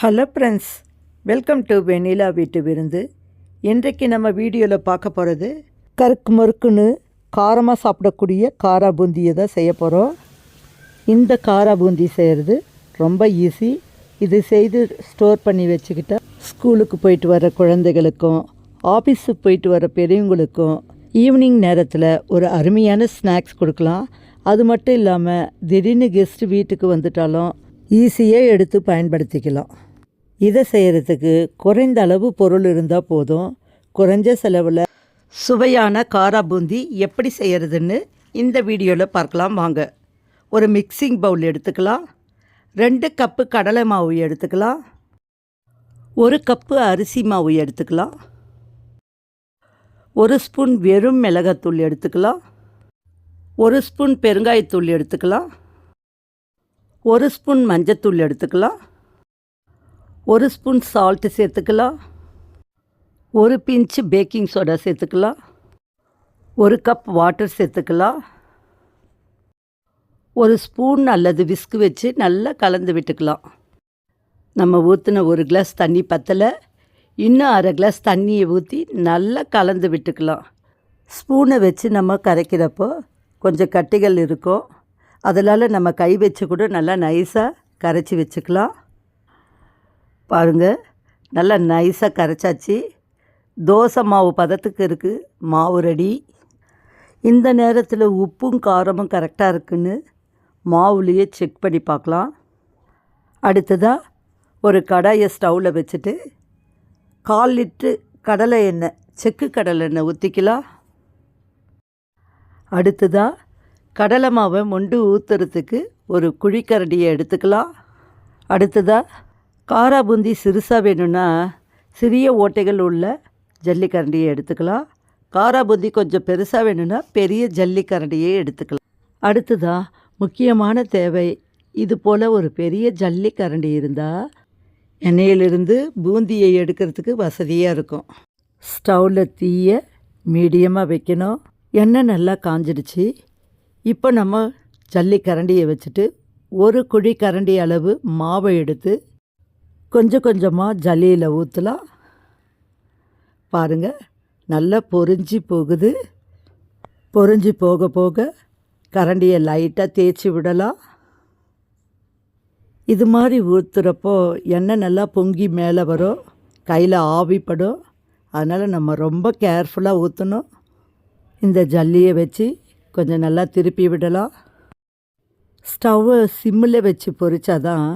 Hello friends welcome to வெண்ணிலா வீட்டு விருந்து. இன்றைக்கு நம்ம வீடியோவில் பார்க்க போகிறது கருக்கு மறுக்குன்னு காரமாக சாப்பிடக்கூடிய காரா பூந்தியை தான் செய்ய போகிறோம் இந்த காரா பூந்தி செய்கிறது ரொம்ப ஈஸி இது செய்து ஸ்டோர் பண்ணி வச்சுக்கிட்டா ஸ்கூலுக்கு போயிட்டு வர குழந்தைகளுக்கும் ஆஃபீஸுக்கு போயிட்டு வர பெரியவங்களுக்கும் ஈவினிங் நேரத்தில் ஒரு அருமையான ஸ்நாக்ஸ் கொடுக்கலாம். அது மட்டும் இல்லாமல் திடீர்னு கெஸ்ட்டு வீட்டுக்கு வந்துட்டாலும் ஈஸியாக எடுத்து பயன்படுத்திக்கலாம். இதை செய்கிறதுக்கு குறைந்த அளவு பொருள் இருந்தால் போதும். குறைஞ்ச செலவில் சுவையான காரா பூந்தி எப்படி செய்கிறதுன்னு இந்த வீடியோவில் பார்க்கலாம் வாங்க. ஒரு மிக்சிங் பவுல் எடுத்துக்கலாம். ரெண்டு கப்பு கடலை மாவு எடுத்துக்கலாம். ஒரு கப்பு அரிசி மாவு எடுத்துக்கலாம். ஒரு ஸ்பூன் வெறும் மிளகாத்தூள் எடுத்துக்கலாம். ஒரு ஸ்பூன் பெருங்காயத்தூள் எடுத்துக்கலாம். ஒரு ஸ்பூன் மஞ்சத்தூள் எடுத்துக்கலாம். ஒரு ஸ்பூன் சால்ட்டு சேர்த்துக்கலாம். ஒரு பிஞ்சு பேக்கிங் சோடா சேர்த்துக்கலாம். ஒரு கப் வாட்டர் சேர்த்துக்கலாம். ஒரு ஸ்பூன் அல்லது விஸ்கு வச்சு நல்லா கலந்து விட்டுக்கலாம். நம்ம ஊற்றின ஒரு கிளாஸ் தண்ணி பத்தலை. இன்னும் அரை கிளாஸ் தண்ணியை ஊற்றி நல்லா கலந்து விட்டுக்கலாம். ஸ்பூனை வச்சு நம்ம கரைக்கிறப்போ கொஞ்சம் கட்டிகள் இருக்கும். அதனால் நம்ம கை வச்சு கூட நல்லா நைஸாக கரைச்சி வச்சுக்கலாம். பாருங்கள் நல்லா நைஸாக கரைச்சாச்சு. தோசை மாவு பதத்துக்கு இருக்குது மாவு ரெடி இந்த நேரத்தில் உப்பும் காரமும் கரெக்டாக இருக்குன்னு மாவுலேயே செக் பண்ணி பார்க்கலாம். அடுத்ததாக ஒரு கடாயை ஸ்டவ்வில் வச்சுட்டு கால் லிட்ரு கடலை எண்ணெய் செக்கு கடலை எண்ணெய் ஊற்றிக்கலாம் அடுத்ததாக கடலை மாவை மொண்டு ஊற்றுறதுக்கு ஒரு குழிக்கரண்டியை எடுத்துக்கலாம். அடுத்ததாக காரா பூந்தி சிறுசாக வேணும்னா சிறிய ஓட்டைகள் உள்ள ஜல்லிக்கரண்டியை எடுத்துக்கலாம். காரா பூந்தி கொஞ்சம் பெருசாக வேணும்னா பெரிய ஜல்லிக்கரண்டியை எடுத்துக்கலாம். அடுத்ததாக முக்கியமான தேவை இது போல் ஒரு பெரிய ஜல்லிக்கரண்டி இருந்தால் எண்ணெயிலிருந்து பூந்தியை எடுக்கிறதுக்கு வசதியாக இருக்கும். ஸ்டவ்வில் தீயை மீடியமாக வைக்கணும். எண்ணெய் நல்லா காஞ்சிடுச்சு. இப்போ நம்ம ஜல்லி கரண்டியை வச்சுட்டு ஒரு குழி கரண்டி அளவு மாவை எடுத்து கொஞ்சம் கொஞ்சமாக ஜல்லியில் ஊற்றலாம் பாருங்கள் நல்லா பொறிஞ்சி போகுது. பொறிஞ்சி போக போக கரண்டியை லைட்டாக தேய்ச்சி விடலாம். இது மாதிரி ஊற்றுறப்போ எண்ணெய் நல்லா பொங்கி மேலே வரும். கையில் ஆவிப்படும். அதனால் நம்ம ரொம்ப கேர்ஃபுல்லாக ஊற்றணும் இந்த ஜல்லியை வச்சு கொஞ்சம் நல்லா திருப்பி விடலாம். ஸ்டவ்வை சிம்மில் வச்சு பொறிச்சாதான்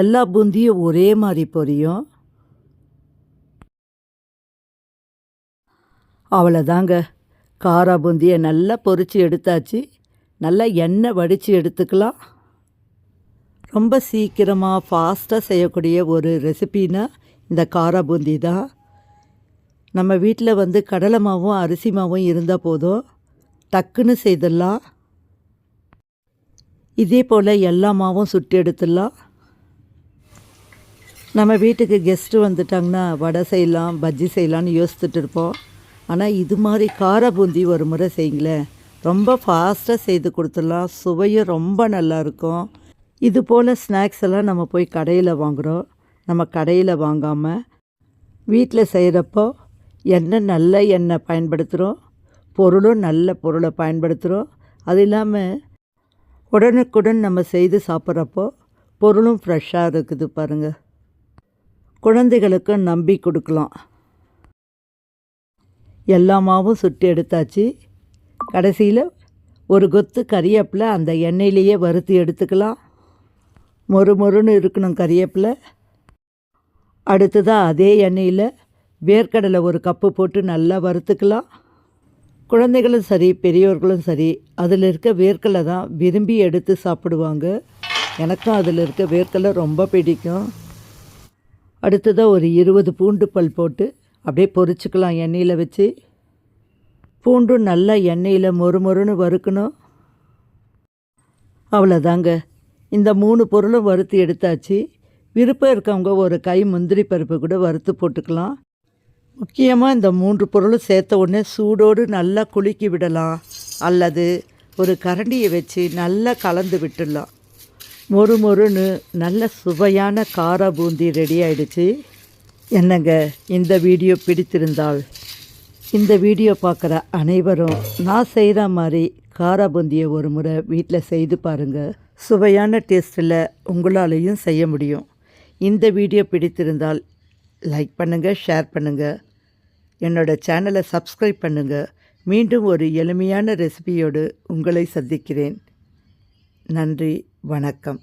எல்லா பூந்தியும் ஒரே மாதிரி பொரியும். அவ்வளோதாங்க காரா பூந்தியை நல்லா பொரித்து எடுத்தாச்சு. நல்லா எண்ணெய் வடித்து எடுத்துக்கலாம். ரொம்ப சீக்கிரமாக ஃபாஸ்ட்டாக செய்யக்கூடிய ஒரு ரெசிபினா இந்த காரா பூந்தி தான். நம்ம வீட்டில் வந்து கடலை மாவும் அரிசி மாவும் இருந்தால் போதும். டக்குன்னு செய்திடலாம். இதே போல் எல்லா மாவும் சுட்டு எடுத்துடலாம். நம்ம வீட்டுக்கு கெஸ்ட்டு வந்துட்டாங்கன்னா வடை செய்யலாம் பஜ்ஜி செய்யலான்னு யோசிச்சுட்டு இருப்போம். ஆனால் இது மாதிரி கார பூந்தி ஒரு முறை செய்யுங்களேன். ரொம்ப ஃபாஸ்ட்டாக செய்து கொடுத்துடலாம். சுவையும் ரொம்ப நல்லாயிருக்கும் இது போல் ஸ்நாக்ஸ் எல்லாம் நம்ம போய் கடையில் வாங்குகிறோம் நம்ம கடையில் வாங்காமல் வீட்டில் செய்கிறப்போ எண்ணெய் நல்ல எண்ணெய் பயன்படுத்துகிறோம் பொருளும் நல்ல பொருளை பயன்படுத்துகிறோம் அது இல்லாமல் உடனுக்குடன் நம்ம செய்து சாப்பிட்றப்போ பொருளும் ஃப்ரெஷ்ஷாக இருக்குது பாருங்கள் குழந்தைகளுக்கும் நம்பி கொடுக்கலாம். எல்லா மாவும் சுட்டு எடுத்தாச்சு. கடைசியில் ஒரு கொத்து கறியப்பில் அந்த எண்ணெயிலேயே வறுத்து எடுத்துக்கலாம். மொறு மொறுன்னு இருக்கணும் கறியப்பில். அடுத்ததாக அதே எண்ணெயில் வேர்க்கடலை ஒரு கப்பு போட்டு நல்லா வறுத்துக்கலாம். குழந்தைகளும் சரி பெரியோர்களும் சரி அதில் இருக்க வேர்க்கடலை தான் விரும்பி எடுத்து சாப்பிடுவாங்க. எனக்கும் அதில் இருக்க வேர்க்கடலை ரொம்ப பிடிக்கும். அடுத்ததாக ஒரு இருபது பூண்டு பல் போட்டு அப்படியே பொரிச்சுக்கலாம் எண்ணெயில் வச்சு. பூண்டும் நல்லா எண்ணெயில் மொறு மொறுன்னு வறுக்கணும். அவ்வளோதாங்க இந்த மூணு பொருளும் வறுத்து எடுத்தாச்சு. விருப்பம் இருக்கவங்க ஒரு கை முந்திரி பருப்பு கூட வறுத்து போட்டுக்கலாம். முக்கியமாக இந்த மூன்று பொருளும் சேர்த்த உடனே சூடோடு நல்லா குலுக்கி விடலாம். அல்லது ஒரு கரண்டியை வச்சு நல்லா கலந்து விட்டுடலாம். மொறு மொறுன்னு நல்ல சுவையான கார பூந்தி ரெடி ஆயிடுச்சு. என்னங்க இந்த வீடியோ பிடித்திருந்தால்? இந்த வீடியோ பார்க்குற அனைவரும் நான் செய்கிற மாதிரி கார பூந்தியை ஒரு முறை வீட்டில் செய்து பாருங்கள் சுவையான டேஸ்ட்டில் உங்களாலேயும் செய்ய முடியும். இந்த வீடியோ பிடித்திருந்தால் லைக் பண்ணுங்கள் ஷேர் பண்ணுங்கள் என்னோட சேனலை சப்ஸ்கிரைப் பண்ணுங்கள் மீண்டும் ஒரு எளிமையான ரெசிபியோடு உங்களை சந்திக்கிறேன். நன்றி. வணக்கம்.